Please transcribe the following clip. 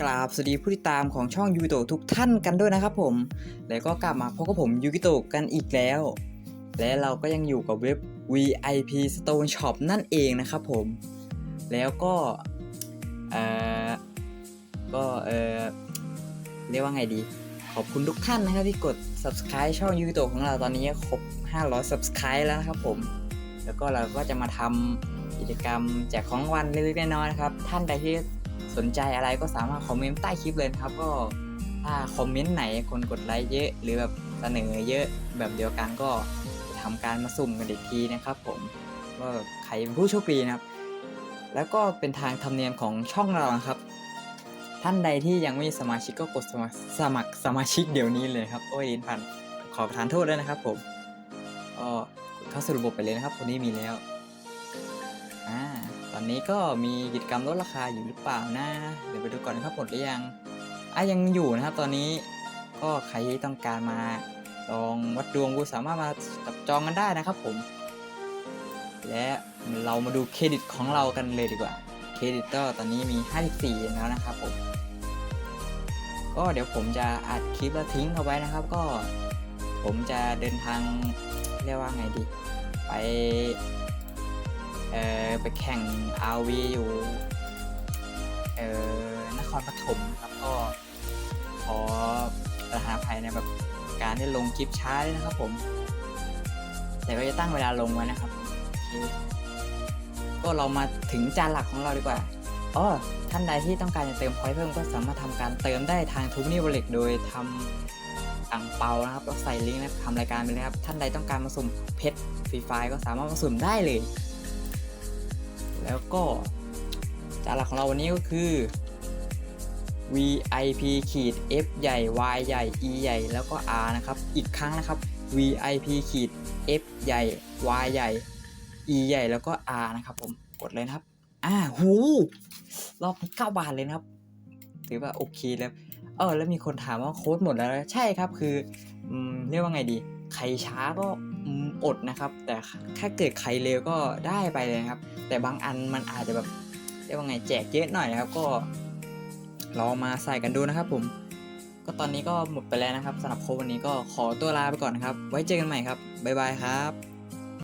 กราบสวัสดีผู้ติดตามของช่องยูกิโตทุกท่านกันด้วยนะครับผม แล้วก็กลับมาพบกับผมยูกิโตกันอีกแล้ว และเราก็ยังอยู่กับเว็บ VIP Stone Shop นั่นเองนะครับผม แล้วก็เอ่อก็เออเรียกว่าไงดี ขอบคุณทุกท่านนะครับที่กด subscribe ช่องยูกิโตของเราตอนนี้ครบ 500 subscribe แล้วนะครับผม แล้วก็เราก็จะมาทำกิจกรรมแจกของรางวัลเล็กๆน้อยๆนะครับ ท่านใดที่ สนใจอะไรก็สามารถคอมเมนต์ใต้คลิปเลยครับ ก็ถ้าคอมเมนต์ไหนคนกดไลค์เยอะ หรือแบบเสนอเยอะแบบเดียวกันก็จะทำการมาสุ่มกันอีกทีนะครับ ผมว่าใครเป็นผู้โชคดีนะครับ แล้วก็เป็นทางธรรมเนียมของช่องเราครับ ท่านใดที่ยังไม่มีสมาชิกก็กดสมัครสมัครสมาชิกเดี๋ยวนี้เลยครับโอ้ยลินพันขอประทานโทษด้วยนะครับผมก็เข้าสู่ระบบไปเลยนะครับคนนี้มีแล้วอ่า อนนี้ก็มีกิจกรรมลดราคาอยู่หรือเปล่านะ เดี๋ยวไปดูก่อนนะครับหมดหรือยังอะยังอยู่นะครับตอนนี้ก็ใครที่ต้องการมาลองวัดดวงก็สามารถมาจับจองกันได้นะครับผม และเรามาดูเครดิตของเรากันเลยดีกว่า เครดิตก็ตอนนี้มี 54 แล้วนะครับผม ก็เดี๋ยวผมจะอัดคลิปแล้วทิ้งเอาไว้นะครับ ก็ผมจะเดินทางเรียกว่าไงดี ไป แข่ง RV อยู่เอ่อนครปฐมนะครับก็ขอประทานอภัยในแบบการที่ลงคลิปช้าด้วยนะครับผม แต่ก็จะตั้งเวลาลงไว้นะครับก็เรามาถึงจานหลักของเราดีกว่าอ๋อท่านใดที่ต้องการจะเติมพอยต์เพิ่มก็สามารถทำการเติมได้ทางทูนี่วอลเล็ตโดยทำอ่างเปานะครับแล้วใส่ลิงก์นะทำรายการไปเลยครับ ท่านใดต้องการมาสุ่มเพชรฟรีไฟก็สามารถมาสุ่มได้เลย แล้วก็จานหลักของเราวันนี้ก็คือ VIP ขีด F ใหญ่ Y ใหญ่ E ใหญ่ แล้วก็ R นะครับ อีกครั้งนะครับ VIP ขีด F ใหญ่ Y ใหญ่ E ใหญ่ แล้วก็ R นะครับผม กดเลยนะครับ อ่า หู รอบนี้9บาทเลยนะครับ ถือว่าโอเคแล้ว เออ แล้วมีคนถามว่าโค้ดหมดแล้ว ใช่ครับ คืออเรียกว่าไงดี ใครช้าก็ อดนะครับ แต่ถ้าเกิดใครเร็วก็ได้ไปเลยครับ แต่บางอันมันอาจจะแบบเรียกว่าไงแจกเยอะหน่อยนะครับก็ลองมาใส่กันดูนะครับผม ก็ตอนนี้ก็หมดไปแล้วนะครับสำหรับโควันนี้ก็ขอตัวลาไปก่อนนะครับ ไว้เจอกันใหม่ครับบ๊ายบายครับ